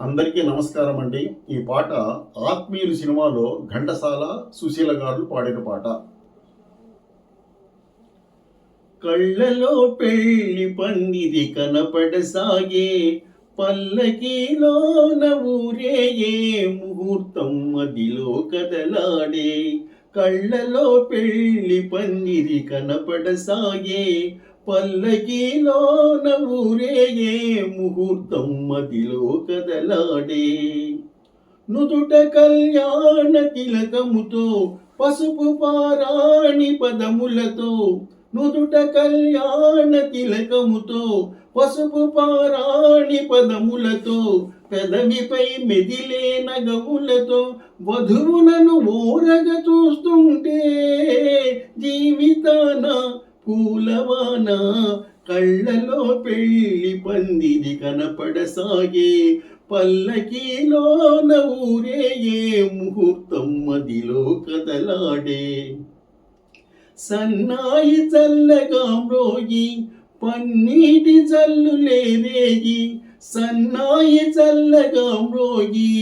అందరికీ నమస్కారం అండి. ఈ పాట ఆత్మీయులు సినిమాలో ఘంటసాల సుశీల గారు పాడిన పాట. కళ్ళలో పెళ్ళి పందిది కనపడసాగే పల్లకీలోన ఊరేగే ముహూర్తం మదిలో కదలాడే కళ్ళలో పెళ్ళి పందిది కనపడసాగే పల్లకీలోన ఊరేగే ముహూర్తం మదిలో కదలాడే నుదుట కళ్యాణ తిలకముతో పసుపు పారాణి పదములతో నుదుట కళ్యాణ తిలకముతో పసుపు పారాణి పదములతో పెదవిపై మెదిలే నగములతో వధువులను ఓరగ చూస్తుంటే కళ్ళలో పెళ్ళి పందిది కనపడసాగే పల్లకీలోన ఊరేగే ముహూర్తం మదిలో కదలాడే. సన్నాయి చల్లగా మ్రోగి పన్నీటి జల్లులే రేగి సన్నాయి చల్లగా మ్రోగి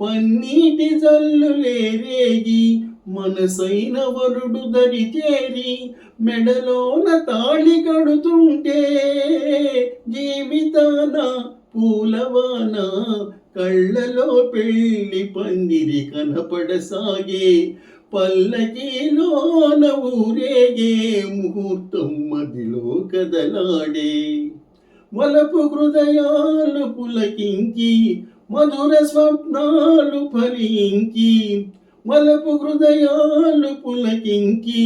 పన్నీటి జల్లులే రేగి మనసైన వరుడు దరి చేరి మెడలోన తాళి కడుతుంటే జీవితాన పూలవాన కళ్ళలో పెళ్ళి పందిరి కనపడసాగే పల్లకీలోన ఊరేగే ముహూర్తం మదిలో కదలాడే వలపు హృదయాలు పులకించి మధుర స్వప్నాలు ఫలించి మలపు హృదయాలు పులకింకి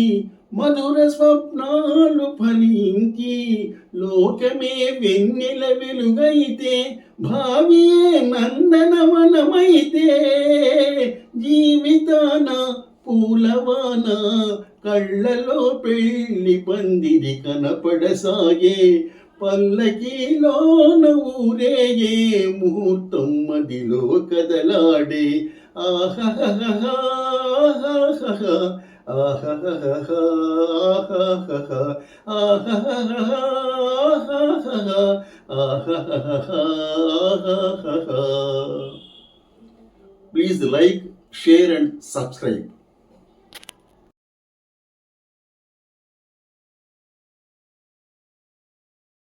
మధుర స్వప్నాలు ఫలింకి లోకమే వెన్నెల వెలుగైతే భావే నందనవనమైతే జీవితాన పూలవాన కళ్ళలో పెళ్ళి పందిరి కనపడసాగే పల్లకీలోన ఊరేగే ముహూర్తం మదిలో కదలాడే. Please like share and subscribe.